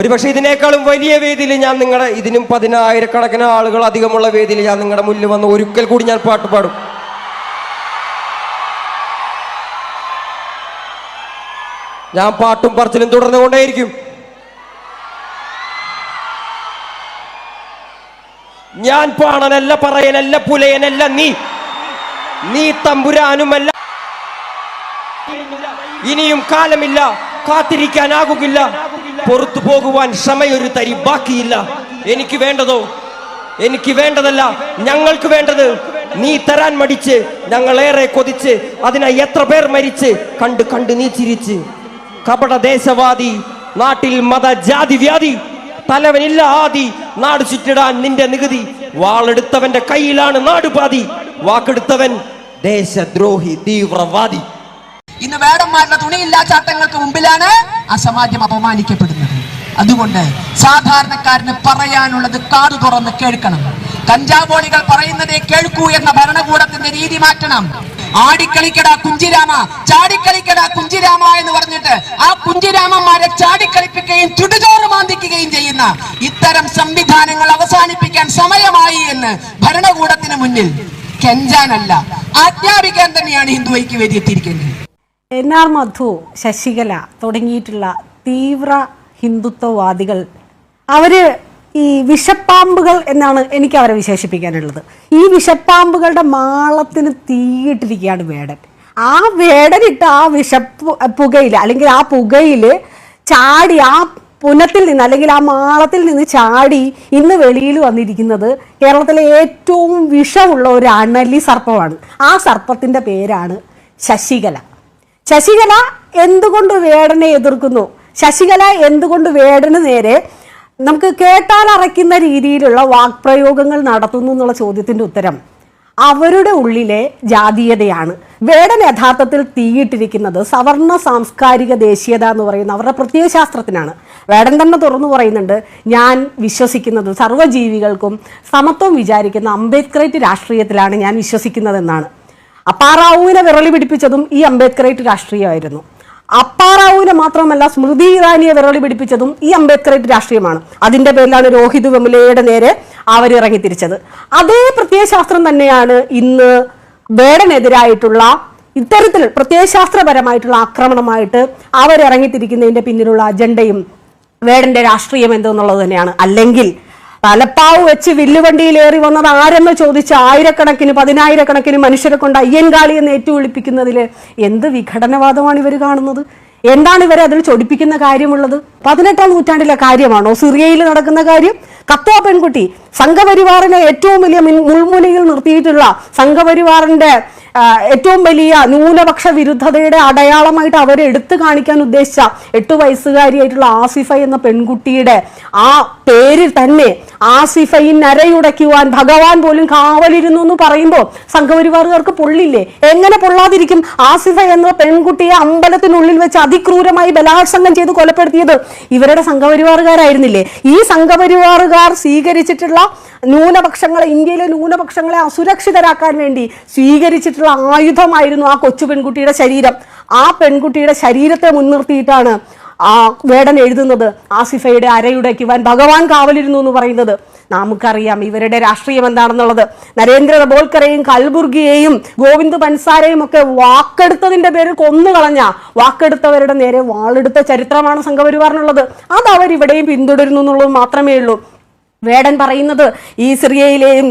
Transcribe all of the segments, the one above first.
ഒരുപക്ഷെ ഇതിനേക്കാളും വലിയ വേദിയിൽ ഞാൻ നിങ്ങളുടെ ഇതിനും പതിനായിരക്കണക്കിന് ആളുകൾ അധികമുള്ള വേദിയിൽ ഞാൻ നിങ്ങളുടെ മുന്നിൽ വന്ന് ഒരിക്കൽ കൂടി ഞാൻ പാട്ട് പാടും. ഞാൻ പാട്ടും പറച്ചിലും തുടർന്നുകൊണ്ടേയിരിക്കും. ഞാൻ പാണനല്ല പറയനല്ല പുലയനല്ല നീ. നീ തമ്പുരാനുമല്ല. ഇനിയും കാലമില്ല കാത്തിരിക്കാനാകുകില്ല. പുറത്തു പോകുവാൻ ക്ഷമയൊരു തരി ബാക്കിയില്ല. എനിക്ക് വേണ്ടതോ? എനിക്ക് വേണ്ടതല്ല. ഞങ്ങൾക്ക് വേണ്ടത് നീ തരാൻ മടിച്ച് ഞങ്ങളേറെ കൊതിച്ച് അതിനായി എത്ര പേർ മരിച്ച് കണ്ട് കണ്ട് നീ ചിരിച്ച്. കപട ദേശവാദി നാട്ടിൽ മത ജാതി വ്യാധി തലവനില്ല ആദി നാട് ചുറ്റിടാൻ നിന്റെ നികുതി. വാളെടുത്തവന്റെ കയ്യിലാണ് നാടുപാതി. വാക്കെടുത്തവൻ ദേശദ്രോഹി തീവ്രവാദി. ഇന്ന് വേടന്മാരുടെ തുണിയില്ലാ ചാട്ടങ്ങൾക്ക് മുമ്പിലാണ് ആ സമാജം അപമാനിക്കപ്പെടുന്നത്. അതുകൊണ്ട് സാധാരണക്കാരന് പറയാനുള്ളത് കാതു തുറന്ന് കേൾക്കണം. കഞ്ചാവോളികൾ പറയുന്നതേ കേൾക്കൂ എന്ന ഭരണകൂടത്തിന്റെ രീതി മാറ്റണം. ആടിക്കളിക്കടാ കുഞ്ചിരാമ ചാടിക്കളിക്കടാ കുഞ്ചിരാമ എന്ന് പറഞ്ഞിട്ട് ആ കുഞ്ചിരാമന്മാരെ ചാടിക്കളിപ്പിക്കുകയും ചുടുചോറ് മാന്തിക്കുകയും ചെയ്യുന്ന ഇത്തരം സംവിധാനങ്ങൾ അവസാനിപ്പിക്കാൻ സമയമായി എന്ന് ഭരണകൂടത്തിന് മുന്നിൽ കെഞ്ചാനല്ല ആജ്ഞാപിക്കാൻ തന്നെയാണ് ഹിന്ദുവൈക്ക് വേദി എത്തിയിരിക്കുന്നത് എൻ ആർ മധു ശശികല തുടങ്ങിയിട്ടുള്ള തീവ്ര ഹിന്ദുത്വവാദികൾ. അവർ ഈ വിഷപ്പാമ്പുകൾ എന്നാണ് എനിക്ക് അവരെ വിശേഷിപ്പിക്കാനുള്ളത്. ഈ വിഷപ്പാമ്പുകളുടെ മാളത്തിന് തീയിട്ടിരിക്കുകയാണ് വേടൻ. ആ വേടനിട്ട് ആ വിഷപ്പു പുകയിൽ അല്ലെങ്കിൽ ആ പുകയിൽ ചാടി ആ പുനത്തിൽ നിന്ന് അല്ലെങ്കിൽ ആ മാളത്തിൽ നിന്ന് ചാടി ഇന്ന് വെളിയിൽ വന്നിരിക്കുന്നത് കേരളത്തിലെ ഏറ്റവും വിഷമുള്ള ഒരു അണലി സർപ്പമാണ്. ആ സർപ്പത്തിന്റെ പേരാണ് ശശികല. ശശികല എന്തുകൊണ്ട് വേടനെ എതിർക്കുന്നു? ശശികല എന്തുകൊണ്ട് വേടന് നേരെ നമുക്ക് കേട്ടാൽ അറയ്ക്കുന്ന രീതിയിലുള്ള വാക്പ്രയോഗങ്ങൾ നടത്തുന്നു എന്നുള്ള ചോദ്യത്തിന്റെ ഉത്തരം അവരുടെ ഉള്ളിലെ ജാതീയതയാണ്. വേടൻ യഥാർത്ഥത്തിൽ തീയിട്ടിരിക്കുന്നത് സവർണ സാംസ്കാരിക ദേശീയത എന്ന് പറയുന്ന അവരുടെ പ്രത്യയശാസ്ത്രത്തിനാണ് വേടൻ തന്നെ തുറന്നു പറയുന്നുണ്ട് ഞാൻ വിശ്വസിക്കുന്നത് സർവജീവികൾക്കും സമത്വം വിചാരിക്കുന്ന അംബേദ്കറേറ്റ് രാഷ്ട്രീയത്തിലാണ് ഞാൻ വിശ്വസിക്കുന്നതെന്നാണ്. അപ്പാറാവുവിനെ വിരളി പിടിപ്പിച്ചതും ഈ അംബേദ്കറേറ്റ് രാഷ്ട്രീയമായിരുന്നു. അപ്പാറാവുവിനെ മാത്രമല്ല സ്മൃതി ഇറാനിയെ വിരളി പിടിപ്പിച്ചതും ഈ അംബേദ്കറേറ്റ് രാഷ്ട്രീയമാണ്. അതിന്റെ പേരിലാണ് രോഹിത് വെമുലയുടെ നേരെ അവർ ഇറങ്ങിത്തിരിച്ചത്. അതേ പ്രത്യയശാസ്ത്രം തന്നെയാണ് ഇന്ന് വേടനെതിരായിട്ടുള്ള ഇത്തരത്തിൽ പ്രത്യയശാസ്ത്രപരമായിട്ടുള്ള ആക്രമണമായിട്ട് അവരിറങ്ങിത്തിരിക്കുന്നതിന്റെ പിന്നിലുള്ള അജണ്ടയും വേടന്റെ രാഷ്ട്രീയം എന്തെന്നുള്ളത് തന്നെയാണ്. അല്ലെങ്കിൽ തലപ്പാവ് വെച്ച് വില്ലുവണ്ടിയിൽ ഏറി വന്നത് ആരെന്ന് ചോദിച്ച് ആയിരക്കണക്കിന് പതിനായിരക്കണക്കിന് മനുഷ്യരെ കൊണ്ട് അയ്യൻകാളി എന്ന് ഏറ്റുവിളിപ്പിക്കുന്നതിൽ എന്ത് വിഘടനവാദമാണ് ഇവർ കാണുന്നത്? എന്താണ് ഇവരെ അതിൽ ചൊടിപ്പിക്കുന്ന കാര്യമുള്ളത്? പതിനെട്ടാം നൂറ്റാണ്ടിലെ കാര്യമാണോ? സിറിയയിൽ നടക്കുന്ന കാര്യം? കത്തോ പെൺകുട്ടി സംഘപരിവാറിനെ ഏറ്റവും വലിയ മുൾമുനയിൽ നിർത്തിയിട്ടുള്ള സംഘപരിവാറിന്റെ ഏറ്റവും വലിയ ന്യൂനപക്ഷ വിരുദ്ധതയുടെ അടയാളമായിട്ട് അവരെ എടുത്തു കാണിക്കാൻ ഉദ്ദേശിച്ച എട്ടു വയസ്സുകാരിയായിട്ടുള്ള ആസിഫ എന്ന പെൺകുട്ടിയുടെ ആ പേരിൽ തന്നെ ആസിഫയിൽ നരയുടയ്ക്കുവാൻ ഭഗവാൻ പോലും കാവലിരുന്നു എന്ന് പറയുമ്പോൾ സംഘപരിവാറുകാർക്ക് പൊള്ളില്ലേ? എങ്ങനെ പൊള്ളാതിരിക്കും? ആസിഫ എന്ന പെൺകുട്ടിയെ അമ്പലത്തിനുള്ളിൽ വെച്ച് അതിക്രൂരമായി ബലാത്സംഗം ചെയ്ത് കൊലപ്പെടുത്തിയത് ഇവരുടെ സംഘപരിവാറുകാരായിരുന്നില്ലേ? ഈ സംഘപരിവാറുകാർ സ്വീകരിച്ചിട്ടുള്ള ന്യൂനപക്ഷങ്ങളെ ഇന്ത്യയിലെ ന്യൂനപക്ഷങ്ങളെ അസുരക്ഷിതരാക്കാൻ വേണ്ടി സ്വീകരിച്ചിട്ടുള്ള ആയുധമായിരുന്നു ആ കൊച്ചു പെൺകുട്ടിയുടെ ശരീരം. ആ പെൺകുട്ടിയുടെ ശരീരത്തെ മുൻനിർത്തിയിട്ടാണ് ആ വേടൻ എഴുതുന്നത് ആസിഫയുടെ അരയുടയ്ക്കുവാൻ ഭഗവാൻ കാവലിരുന്നു എന്ന് പറയുന്നത്. നമുക്കറിയാം ഇവരുടെ രാഷ്ട്രീയം എന്താണെന്നുള്ളത്. നരേന്ദ്ര ബോൾക്കറെയും കൽബുർഗിയെയും ഗോവിന്ദ് പൻസാരെയും ഒക്കെ വാക്കെടുത്തതിന്റെ പേരിൽ കൊന്നു കളഞ്ഞ വാക്കെടുത്തവരുടെ നേരെ വാളെടുത്ത ചരിത്രമാണ് സംഘപരിവാറിനുള്ളത്. അത് അവരിവിടെയും പിന്തുടരുന്നു എന്നുള്ളത് മാത്രമേ ഉള്ളൂ. വേടൻ പറയുന്നത് ഈ സിറിയയിലെയും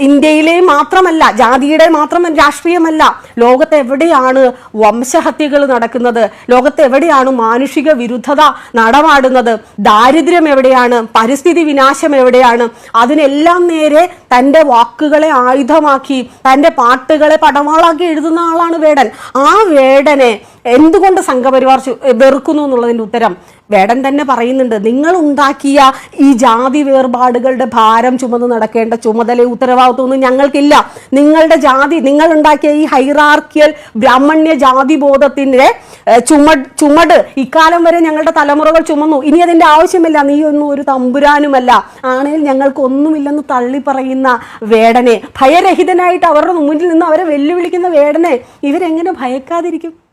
ഇന്ത്യയിലെയും മാത്രമല്ല ജാതിയുടെ മാത്രം രാഷ്ട്രീയമല്ല ലോകത്ത് എവിടെയാണ് വംശഹത്യകൾ നടക്കുന്നത് ലോകത്ത് എവിടെയാണ് മാനുഷിക വിരുദ്ധത നടമാടുന്നത് ദാരിദ്ര്യം എവിടെയാണ് പരിസ്ഥിതി വിനാശം എവിടെയാണ് അതിനെല്ലാം നേരെ തന്റെ വാക്കുകളെ ആയുധമാക്കി തന്റെ പാട്ടുകളെ പടവാളാക്കി എഴുതുന്ന ആളാണ് വേടൻ. ആ വേടനെ എന്തുകൊണ്ട് സംഘപരിവാർ വെറുക്കുന്നു എന്നുള്ളതിന്റെ ഉത്തരം വേടൻ തന്നെ പറയുന്നുണ്ട്. നിങ്ങൾ ഉണ്ടാക്കിയ ഈ ജാതി വേർപാടുകളുടെ ഭാരം ചുമന്ന് നടക്കേണ്ട ചുമതല ഉത്തരവാദിത്വമൊന്നും ഞങ്ങൾക്കില്ല. നിങ്ങളുടെ ജാതി നിങ്ങൾ ഉണ്ടാക്കിയ ഈ ഹൈറാർക്കിയൽ ബ്രാഹ്മണ്യ ജാതി ബോധത്തിന്റെ ചുമട് ചുമട് ഇക്കാലം വരെ ഞങ്ങളുടെ തലമുറകൾ ചുമന്നു. ഇനി അതിന്റെ ആവശ്യമില്ല. നീ ഒന്നും ഒരു തമ്പുരാനുമല്ല. ആണെങ്കിൽ ഞങ്ങൾക്കൊന്നുമില്ലെന്ന് തള്ളി പറയുന്ന വേടനെ. ഭയരഹിതനായിട്ട് അവരുടെ മുന്നിൽ നിന്ന് അവരെ വെല്ലുവിളിക്കുന്ന വേടനെ. ഇവരെങ്ങനെ ഭയക്കാതിരിക്കും?